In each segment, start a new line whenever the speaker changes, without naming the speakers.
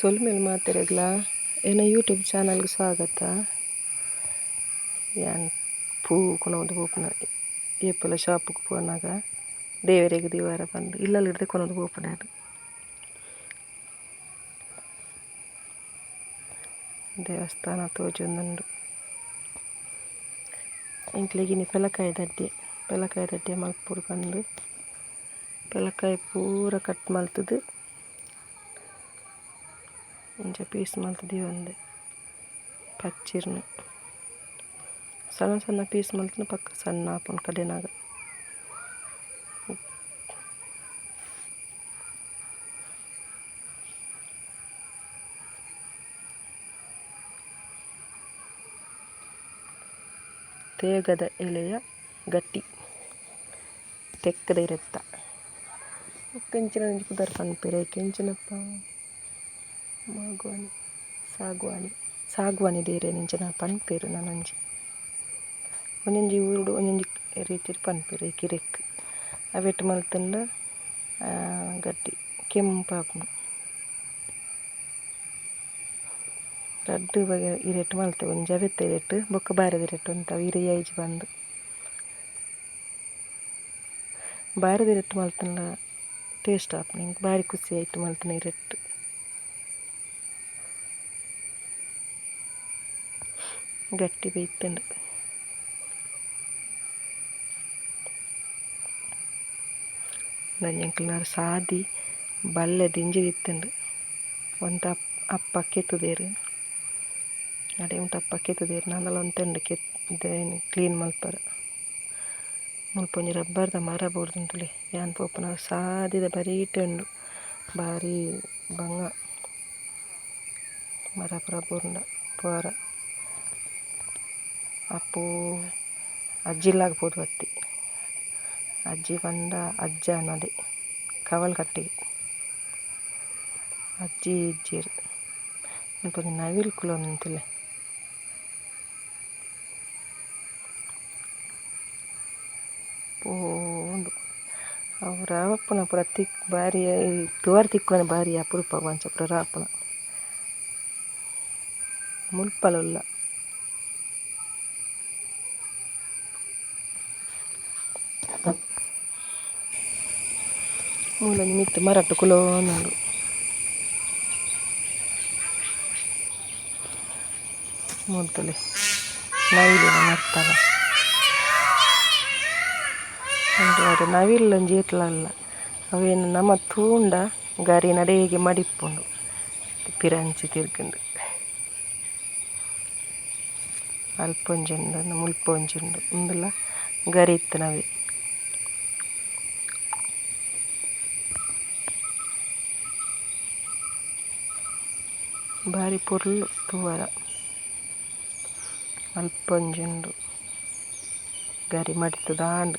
ಸೊಲ್ಮೇಲೆ ಮಾತಾಡಲ್ಲ ಏನ ಯೂಟ್ಯೂಬ್ ಚಾನಲ್ಗೆ ಸ್ವಾಗತ. ಯಾನ್ ಪೂ ಕೊನೋದು ಓಪನ ಏಪಲ ಶಾಪ್ಗೆ ಪೋನಾಗ ದೇವರಿಗೆ ದಿವಾರ ಬಂದು ಇಲ್ಲಲ್ಲಿ ಇರ್ದೆ ಕೊನೋದು ಓಪನ ಅದು. ದೇವಸ್ಥಾನ ತೋಜೊಂದುಂಡು ಇಂಟ್ಲಿಗಿನಿ ಪೆಲಕಾಯಿ ದಡ್ಡೆ ಪೆಲಕಾಯಿ ದಡ್ಡೆ ಮಲ್ಪುರ್ ಬಂದು, ಪೆಲಕಾಯಿ ಪೂರ ಕಟ್ ಮಲ್ತದು. ಒಂಚ ಪೀಸ್ ಮಲ್ತ್ ಒಂದೆ. ಪಚ್ಚಿರ್ನ. ಸಣ್ಣ ಸಣ್ಣ ಪೀಸ್ ಮಲ್ತನ ಪಕ್ಕ ಸಣ್ಣ ಆಪನ್ ಕಡೆನಾಗ ತೇಗದ ಎಲೆಯ ಗಟ್ಟಿ. ತೆಕ್ಕದ ಇರುತ್ತ. ಕೆಂಚಿನ ಕುದರ್ ಪನ್ಪೆರೆ, ಕೆಂಚಿನಪ್ಪ. ಮಾಗುವಾನಿ ಸಾಗುವಾನಿ ಸಾಗುವಾನಿ ದೇರೆ ನಿಂಚನ ಪನ್ಪೇರು ನನಂಜಿ. ಒಂಜೊಂಜಿ ಊರುಡು, ಒಂಜೊಂಜಿ ರೀತಿ ಪನ್ಪೇರು ಕಿರೆಕ್ ಅವೆಟ್ ಮಲ್ತಂಡ ಗಟ್ಟಿ ಕೆಂಪಾಪುನು ರಡ್ಡು ಬಗೆ ಇರೆಟ್ ಮಲ್ತೆ, ಒಂಜಿ ಅವೆತ್ತ ಇರೆಟ್, ಬೊಕ್ಕ ಬಾರದ ಇರೆಟ್ ಉಂತಾವ ಇರೆ ಐಜಿ ಬಂದು. ಬಾರದ ಇರೆಟ್ ಮಲ್ತಂಡ ಟೇಸ್ಟ್ ಇಂಕ್ ಬಾರಿ ಖುಷಿ ಆಯಿತು ಮಲ್ತನ ಇರೆಟ್. ಗಟ್ಟಿ ಬೇಯ್ತಂಡು ನಂಜಂಕ್ಲನಾರು ಸಾದಿ ಬಲ್ಲೆ ದಿಂಜಿ ಇತ್ತಂಡು ಒಂತ ಅಪ್ಪ ಕೆತ್ತುದೇರು. ಅಡೆ ಉಂಟು ಅಪ್ಪ ಕೆತ್ತುದೇರು. ನಾನಲ್ಲ ಒಂತೆಂಡು ಕೆತ್ತೇನು ಕ್ಲೀನ್ ಮಲ್ಪರ ಮುಲ್ಪ ಒಂಜಿ ರಬ್ಬರ್ದ ಮರ ಬೋಡ್ದುಂಟುಲೆ. ಯಾನ್ ಪೋಪನ ಸಾದಿದ ಬರೀಟೆ ಉಂಡು ಬಾರಿ ಬಂಗ. ಮರ ಪುರ ಬೋರ್ಂಡ ಪೋರ. ಅಪ್ಪು ಅಜ್ಜಿಲಾಗ್ಬೋದು ಬತ್ತಿ ಅಜ್ಜಿ ಪಂಡ ಅಜ್ಜ ಅನ್ನೋದೆ ಕವಲ್ ಕಟ್ಟಿಗೆ ಅಜ್ಜಿ ಇಜ್ಜಿರು ಸ್ವಲ್ಪ ನವಿಲ್ ಕುಲೊಂದುಂತಿಲ್ಲೆ ಪೋಂಡು ಅವ್ರ ಅಪ್ಪನ ಪೂರ ತಿಕ್ ಬಾರಿ ತುವಾರ ತಿಕ್ಕುನ ಬಾರಿ ಅಪರೂಪ ಅಂಚ ಪೂರ ರಾಪುನ ಮುಲ್ಪಲುಲ್ಲ ಮೂಲೊಂಜಿ ಮಿತ್ತ್ ಮರಟ್ಟು ಕುಲೋನುಂಡು ಮುಡ್ತಲೆ ನವಿಲಿನ ಮರ್ತಲ ಅಂಡ್ ನವಿಲ್ಲ ಒಂಜಿ ಏತ್ಲಲ್ಲ ಅವೇನು ನಮ್ಮ ತೂಂಡ ಗರಿ ನಡೆಗೆ ಮಡಿಪ್ಪುಂಡು ಪಿರಂಚಿ ತಿರ್ಗಂಡು ಅಲ್ಪೊಂಜುಂಡು ಮುಲ್ಪೊಂಜುಂಡು ಉಂದುಲ ಗರಿ ಇತ್ತನವೆ ಬಾರಿ ಪೊರ್ಲು ತೂವರ. ಅಲ್ಪೊಂಜುಂಡು. ಗರಿ ಮಡಿತುದಾಂಡ್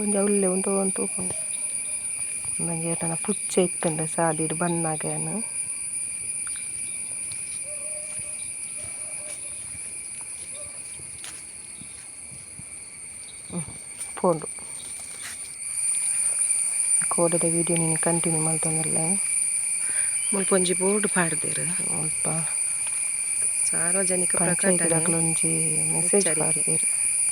ಒಂಜಿ ಅವ್ಲೆ ಉಂತು ಒಂದು ತೂಪುಂಡು ಒಂದೊಂಜಿ ಏಟನ ಪುಚ್ಚ ಇತ್ತಂಡೆ ಸಾದಿಡ್ ಬನ್ನಾಗೇನು ಪೋಂಡು ಕೋಡದ ವಿಡಿಯೋ ನೀನು ಕಂಟಿನ್ಯೂ ಮಾಡ್ತಾನಲ್ಲ ಮುಲ್ಪೊಂಜಿ ಬೋರ್ಡ್ ಪಾಡ್ದೇರು ಮುಲ್ಪ ಸಾರ್ವಜನಿಕ ಪ್ರಕಟಣೆ ಮೆಸೇಜ್ ಪಾಡ್ದೇರು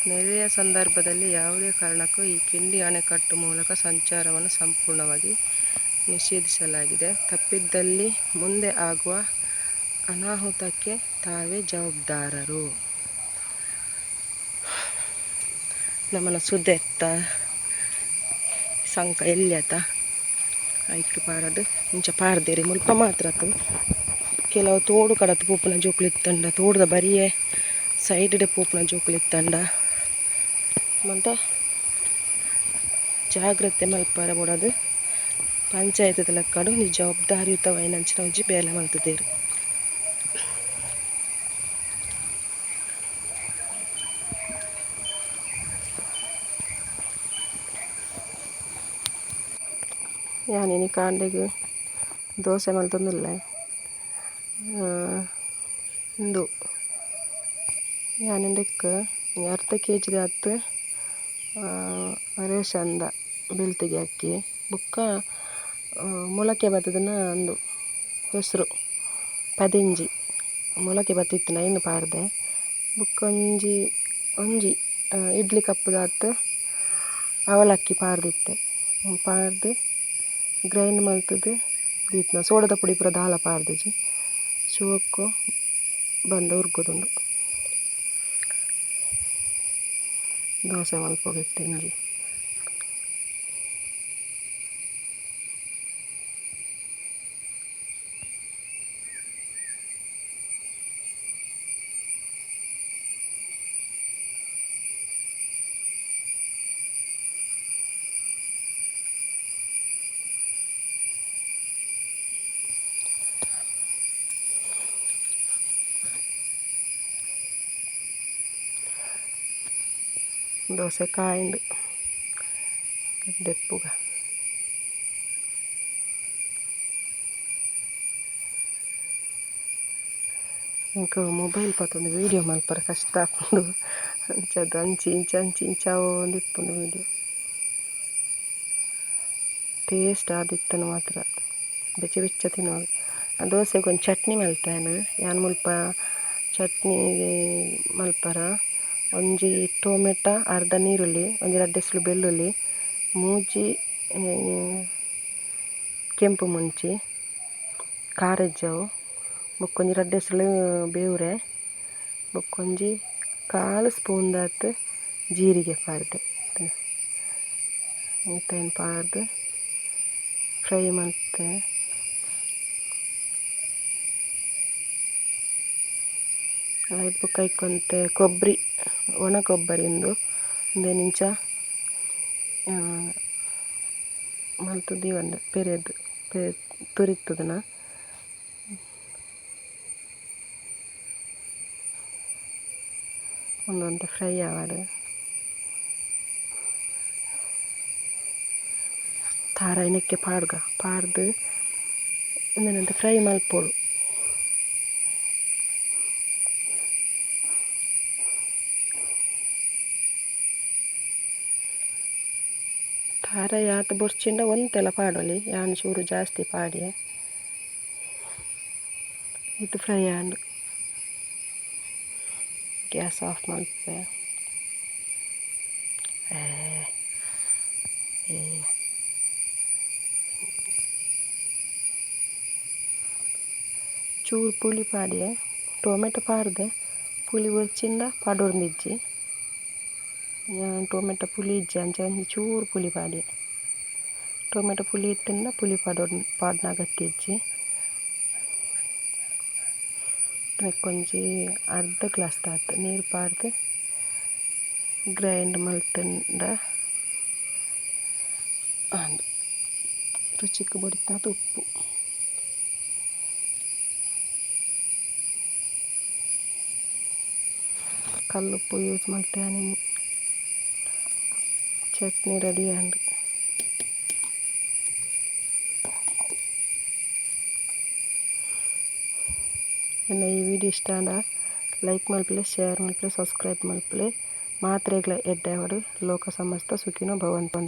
ನೆರೆಯ ಸಂದರ್ಭದಲ್ಲಿ ಯಾವುದೇ ಕಾರಣಕ್ಕೂ ಈ ಕಿಂಡಿ ಅಣೆಕಟ್ಟು ಮೂಲಕ ಸಂಚಾರವನ್ನು ಸಂಪೂರ್ಣವಾಗಿ ನಿಷೇಧಿಸಲಾಗಿದೆ ತಪ್ಪಿದ್ದಲ್ಲಿ ಮುಂದೆ ಆಗುವ ಅನಾಹುತಕ್ಕೆ ತಾವೇ ಜವಾಬ್ದಾರರು ನಮ್ಮನ ಸುದೆತ್ತ ಸಂಕ ಎಲ್ಲಿಯತ ಐಕ್ ಪಾಡದು ಇಂಚ ಪಾಡ್ದೇರಿ, ಮುಲ್ಪ ಮಾತ್ರ ಕೆಲವು ತೋಡು ಕಡತು ಪೂಪುನ ಜೋಕ್ಲಿತ್ತಂಡ ತೋಡದ ಬರಿಯೇ ಸೈಡ್ ಪೂಪುನ ಜೋಕ್ಲಿತ್ತಂಡ ಮಂತ ಜಾಗ್ರತೆ ಮಲ್ಪಾರ ಬಿಡೋದು. ಪಂಚಾಯತ್ ಲೆಕ್ಕಡು ನಿಜವಾಬ್ದಾರಿಯುತವಾಗಿ ಜವಾಬ್ದಾರಿಯುತವೈನಂಚಿನ ಒಂಜಿ ಬೇಲೆ ಮಲ್ತದೇರು. ಯಾನಿನಿ ಕಾಂಡೆಗ್ ದೋಸೆ ಮಲ್ತೊಂದುಲ್ಲೆ ಇಂದು ಯಾನೆಂಡೆಕ್ ಅರ್ಧ ಕೆ ಜಿದ ಹತ್ತು ರೇಷನ್ದ ಬೆಳ್ತಿಗೆ ಅಕ್ಕಿ ಬೊಕ್ಕ ಮೊಳಕೆ ಬತ್ತದನ್ನ ಅಂದು ಹೆಸರು ಪದಿಂಜಿ ಮೊಳಕೆ ಬತ್ತಿತ್ತಿನ ಇನ್ನು ಪಾರ್ದೆ ಬೊಕ್ಕ ಒಂಜಿ ಒಂಜಿ ಇಡ್ಲಿ ಕಪ್ಪುದ ಹತ್ತು ಅವಲಕ್ಕಿ ಪಾರ್ದಿತ್ತೆ ಪಾರ್ದು ಗ್ರೈಂಡ್ ಮಲ್ತುದು. ದೀತ್ನ ಸೋಡದ ಪುಡಿ ಪೂರ ದಾಲ ಪಾರ್ದಿಜಿ ಶೋಕು ಬಂದ ಉರ್ಗುದುಂಡು ದೋಸೆ ಮಲ್ಪೊಗೆಟ್ ಇಂಜಿ ದೋಸೆ ಕಾಯಿಂಡು ದೆಪ್ಪುಗ ಇಂಕ ಮೊಬೈಲ್ ಪತ್ತೊಂದು ವೀಡಿಯೋ ಮಲ್ಪರ ಕಷ್ಟ ಆಪುಂಡು ಅಂಚದ್ದು ಅಂಚಿ ಇಂಚ ಅಂಚಿ ಇಂಚಾವು ಇಪ್ಪುಂಡು ವೀಡಿಯೋ ಟೇಸ್ಟ್ ಆದಿತ್ತನು ಮಾತ್ರ ಬೆಚ್ಚ ಬೆಚ್ಚ ತಿನ್ನೋದು ದೋಸೆಗೆ ಒಂದು ಚಟ್ನಿ ಮಲ್ಪೇನು ಯಾನ್ ಮುಲ್ಪ ಚಟ್ನಿ ಮಲ್ಪರ ಒಂಜಿ ಟೊಮೆಟ, ಅರ್ಧ ನೀರುಳ್ಳಿ, ಒಂಜಿ ರಡ್ಡೆಸ್ಲು ಬೆಳ್ಳುಳ್ಳಿ, ಮೂಜಿ ಕೆಂಪು ಮುಂಚಿ, ಕಾರೆಜ್ಜವು, ಬೊಕ್ಕೊಂಜಿ ರಡ್ಡೆಸ್ಲು ಬೇವ್ರೆ, ಬೊಕ್ಕೊಂಜಿ ಕಾಲು ಸ್ಪೂನ್ ದಾತ್ ಜೀರಿಗೆ ಪಾಡ್ದೆ ಇಂತೇನು ಪಾರ್ದು? ಫ್ರೈ ಮಲ್ತೆ ಆಯ್ತು ಬೊಕ ಇಕ್ಕೊಂತೆ ಕೊಬ್ಬರಿ ಒಣ ಕೊಬ್ಬರಿಂದು ಉಂದೆನಿಂಚ ಮಲ್ತುದು ಒಂದು ಪೆರೆದು, ಪೆ ತುರಿತುದನ ಒಂದೊಂದು ಫ್ರೈ ಆವಾಡು ತಾರ ಪಾಡ್ಗ, ಪಾಡ್ದು. ಇನ್ನೊಂದು ಫ್ರೈ ಮಲ್ಪೊಡು. ಖಾರ ಯಾತ್ ಬೊರ್ಚಿಂಡ ಒಂತೆಲ ಪಾಡೊಲಿ, ಯಾನ್ ಚೂರು ಜಾಸ್ತಿ ಪಾಡಿಯ? ಇದು ಫ್ರೈ ಆಂಡ್ ಗ್ಯಾಸ್ ಆಫ್ ಮಲ್ಪೆ ಚೂರು ಪುಳಿ ಪಾಡಿಯ? ಟೊಮೆಟೊ ಪಾಡ್ದೆ? ಪುಳಿ ಬೊರ್ಚಿಂಡ ಪಾಡೊಂದಿಜ್ಜಿ ಟೊಮೆಟೊ ಪುಳಿ ಅಂಚ ಒಂಜಿ ಚೂರು ಪುಳಿ ಪಾಡಿ ಟೊಮೆಟೊ ಪುಳಿ ಇತ್ತಿಂದ ಪುಳಿ ಪಾಡೊ ಪಾಡ್ನ ಇಜ್ಜಿ ಒಂಜಿ ಅರ್ಧ ಗ್ಲಾಸ್ ತಾತ ನೀರು ಪಾಡ್ದು ಗ್ರೈಂಡ್ ಮಲ್ತಂಡ ಆಂಡ್ ರುಚಿಗೆ ಬಡಿತಾತ ಉಪ್ಪು ಕಲ್ಲುಪ್ಪು ಯೂಸ್ ಮಾಡ್ತೇನೆ ಚಟ್ನಿ ರೆಡಿ ಆಂಡ್ ಇನ್ನು ಈ ವಿಡಿಯೋ ಇಷ್ಟ ಆಂಡ ಲೈಕ್ ಮಲ್ಪಲೆ ಶೇರ್ ಮಲ್ಪಲೆ ಸಬ್ಸ್ಕ್ರೈಬ್ ಮಲ್ಪಲೆ ಮಾತ್ರೆಗಳ ಎಡ್ಡೆ ಲೋಕ ಸಮಸ್ತ ಸುಖಿನೋ ಭವಂತು